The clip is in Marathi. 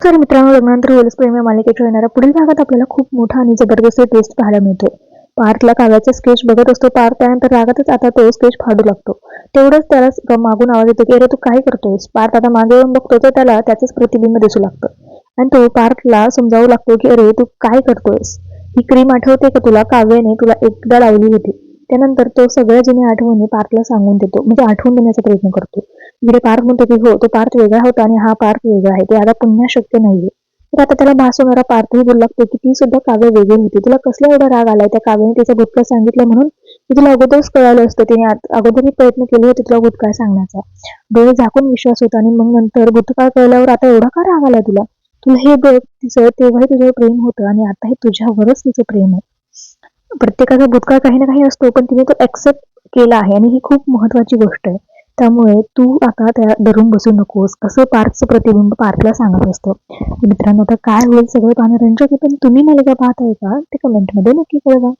तर मित्रांनो लग्नानंतर होलस प्रेम या मालिकेच्या येणाऱ्या पुढील भागात आपल्याला खूप मोठा आणि जबरदस्त टेस्ट पाहायला मिळतो. पार्थला काव्याचा स्केच बघत असतो पार्थ त्यानंतर रागातच आता तो स्केच फाडू लागतो. तेवढंच त्याला मागून आवाज येतो की अरे तू काय करतोयस? पार्थ आता मागे येऊन बघतो तर त्याला त्याचंच प्रतिबिंब दिसू लागतं. आणि तो पार्थला समजावू लागतो की अरे तू काय करतोयस? ही क्रीम आठवते का तुला? काव्याने तुला एकदा लावली होती. त्यानंतर तो सगळ्या जुन्या आठवणी पार्थला सांगून देतो. म्हणजे आठवून देण्याचा प्रयत्न करतो. म्हणजे इकडे पार्थ म्हणतो की हो तो पार्थ वेगळा होता आणि हा पार्थ वेगळा आहे. ते आता पुन्हा शक्य नाहीये. तर आता त्याला भास होणारा पार्थही बोलू लागतो की ती सुद्धा काव्य वेगळी होती. तुला कसला एवढा राग आलाय? त्या काव्याने तिचा भूतकाळ सांगितलं म्हणून की तुला अगोदरच कळालं असतं. तिने अगोदरही प्रयत्न केले होते तुला भूतकाळ सांगण्याचा. डोळे झाकून विश्वास होता आणि मग नंतर भूतकाळ कळल्यावर आता एवढा का राग आला तुला? तुला हे बघ तिचं तेव्हाही तुझं प्रेम होतं आणि आता हे तुझ्यावरच तिचं प्रेम आहे. प्रत्येकाचा भूतकाळ काही ना काही असतो पण तिने तो ऍक्सेप्ट केला आहे आणि ही खूप महत्वाची गोष्ट आहे. त्यामुळे तू आता त्या धरून बसू नकोस असं पार्थचं प्रतिबिंब पार्थला सांगत असतं. मित्रांनो आता काय होईल सगळं पाहणं रंजक आहे पण तुम्ही मला काय पाहताय का ते कमेंटमध्ये नक्की कळवा.